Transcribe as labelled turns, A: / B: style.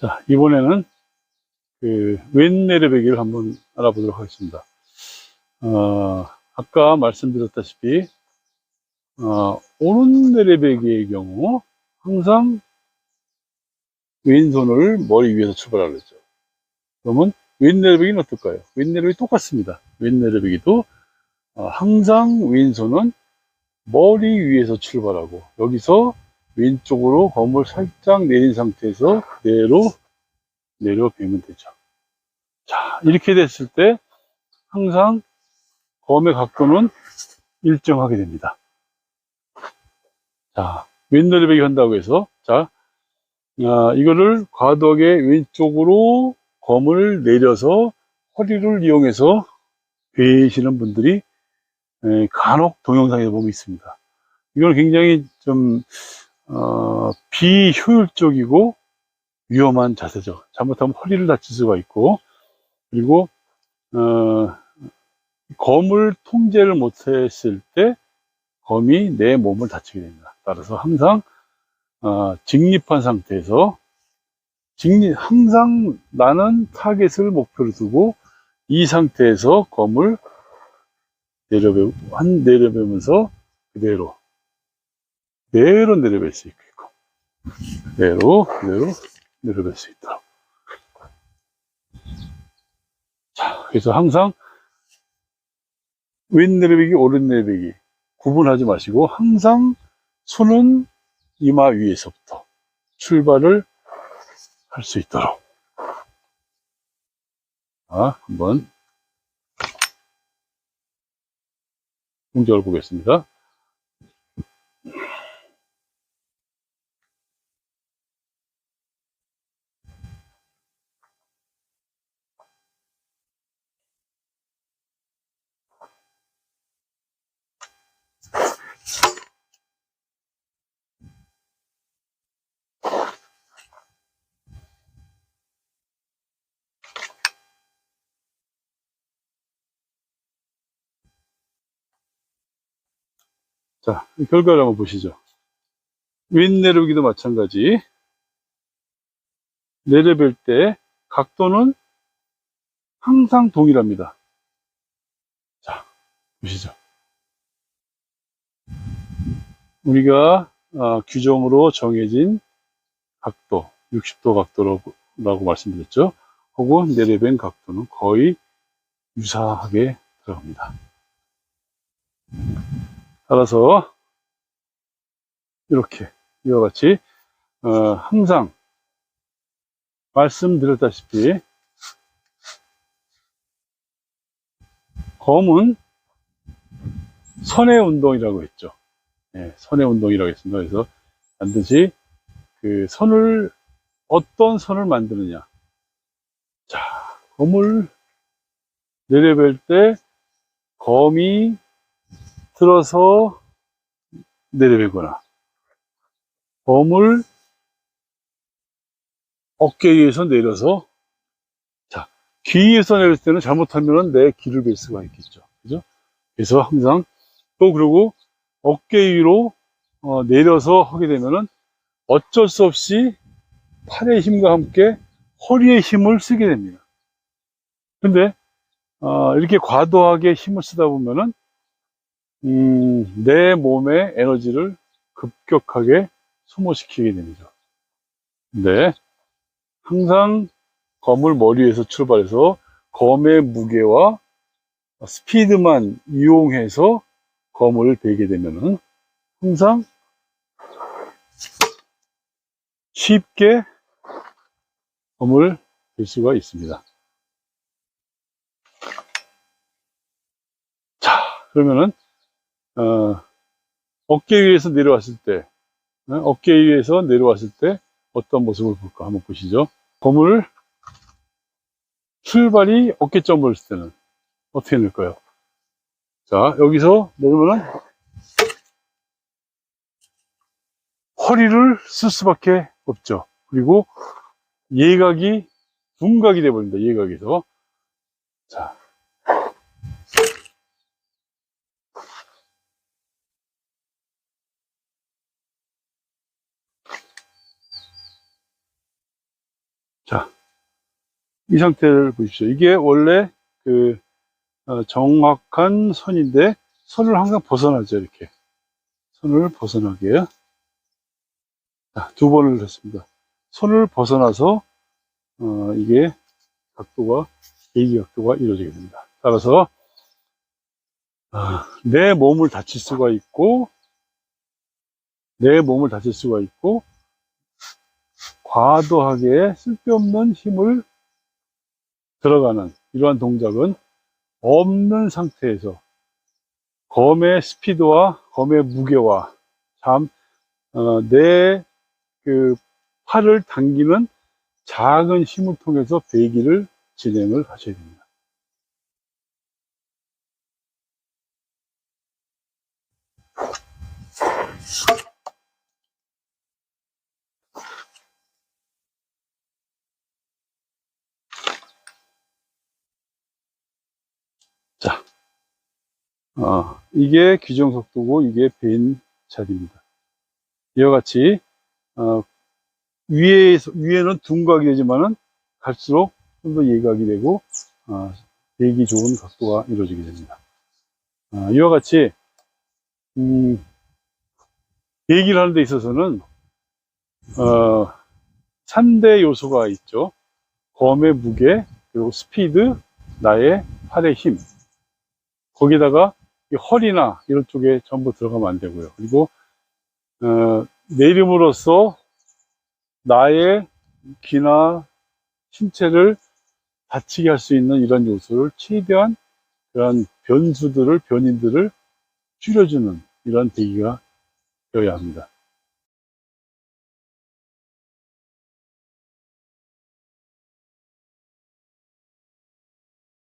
A: 자, 이번에는 그 왼내려배기를 한번 알아보도록 하겠습니다. 어, 아까 말씀드렸다시피, 어, 오른 내려배기의 경우 항상 왼손을 머리 위에서 출발하려 했죠. 그러면 왼내려배기는 어떨까요? 왼내려배기 똑같습니다. 왼내려배기도 어, 항상 왼손은 머리 위에서 출발하고 여기서 왼쪽으로 검을 살짝 내린 상태에서 그대로 내려뵈면 되죠. 자, 이렇게 됐을 때 항상 검의 각도는 일정하게 됩니다. 자, 왼내려배기 한다고 해서 자, 아, 이거를 과도하게 왼쪽으로 검을 내려서 허리를 이용해서 베시는 분들이 에, 간혹 동영상에 보면 있습니다. 이건 굉장히 좀 어, 비효율적이고 위험한 자세죠. 잘못하면 허리를 다칠 수가 있고 그리고 어, 검을 통제를 못했을 때 검이 내 몸을 다치게 됩니다. 따라서 항상 어, 직립한 상태에서 직립 항상 나는 타겟을 목표로 두고 이 상태에서 검을 내려배 한 내려배면서 그대로 그대로 내려뵐 수 있고 그대로 그대로 내려뵐 수 있도록. 자 그래서 항상 왼 내려배기 오른 내려배기 구분하지 마시고 항상 손은 이마 위에서부터 출발을 할 수 있도록. 자 한번. 동작을 보겠습니다. 자, 이 결과를 한번 보시죠. 윗내려오기도 마찬가지. 내려뵐 때 각도는 항상 동일합니다. 자, 보시죠. 우리가 어, 규정으로 정해진 각도, 60도 각도라고 말씀드렸죠. 혹은 내려뵌 각도는 거의 유사하게 들어갑니다. 따라서 이렇게 이와 같이 어, 항상 말씀드렸다시피 검은 선의 운동이라고 했죠. 예, 선의 운동이라고 했습니다. 그래서 반드시 그 선을 어떤 선을 만드느냐. 자, 검을 내려뵐 때 검이 들어서 내려배거나 범을 어깨 위에서 내려서 자, 귀 위에서 내릴 때는 잘못하면 내 귀를 뵐 수가 있겠죠. 그죠? 그래서 항상 또 그리고 어깨 위로 어, 내려서 하게 되면은 어쩔 수 없이 팔의 힘과 함께 허리의 힘을 쓰게 됩니다. 근데 어, 이렇게 과도하게 힘을 쓰다 보면은 음, 내 몸의 에너지를 급격하게 소모시키게 됩니다. 근데 항상 검을 머리 위에서 출발해서 검의 무게와 스피드만 이용해서 검을 베게 되면은 항상 쉽게 검을 벨 수가 있습니다. 자, 그러면은 어, 어깨 위에서 내려왔을 때, 어, 깨 위에서 내려왔을 때 어떤 모습을 볼까 한번 보시죠. 검을 출발이 어깨점을 했을 때는 어떻게 될까요? 자, 여기서 내려면은 허리를 쓸 수밖에 없죠. 그리고 예각이 둔각이 돼버립니다. 예각에서. 자, 이 상태를 보십시오. 이게 원래 그 어, 정확한 선인데 선을 항상 벗어나죠. 이렇게 선을 벗어나게 자, 두 번을 했습니다. 선을 벗어나서 어, 이게 각도가 계기 각도가 이루어지게 됩니다. 따라서 아, 내 몸을 다칠 수가 있고 내 몸을 다칠 수가 있고 과도하게 쓸데없는 힘을 들어가는 이러한 동작은 없는 상태에서 검의 스피드와 검의 무게와 참, 어, 내 그 팔을 당기는 작은 힘을 통해서 배기를 진행을 하셔야 됩니다. 어, 이게 규정 속도고 이게 배인 자리입니다. 이와 같이 어, 위에 위에는 둔각이 되지만은 갈수록 좀 더 예각이 되고 어, 배기 좋은 각도가 이루어지게 됩니다. 어, 이와 같이 음, 배기를 하는 데 있어서는 어, 3대 요소가 있죠. 검의 무게, 그리고 스피드, 나의 팔의 힘. 거기다가 이 허리나 이런 쪽에 전부 들어가면 안 되고요. 그리고 어, 내림으로써 나의 귀나 신체를 다치게 할 수 있는 이런 요소를 최대한 그런 변수들을 변인들을 줄여주는 이런 대기가 되어야 합니다.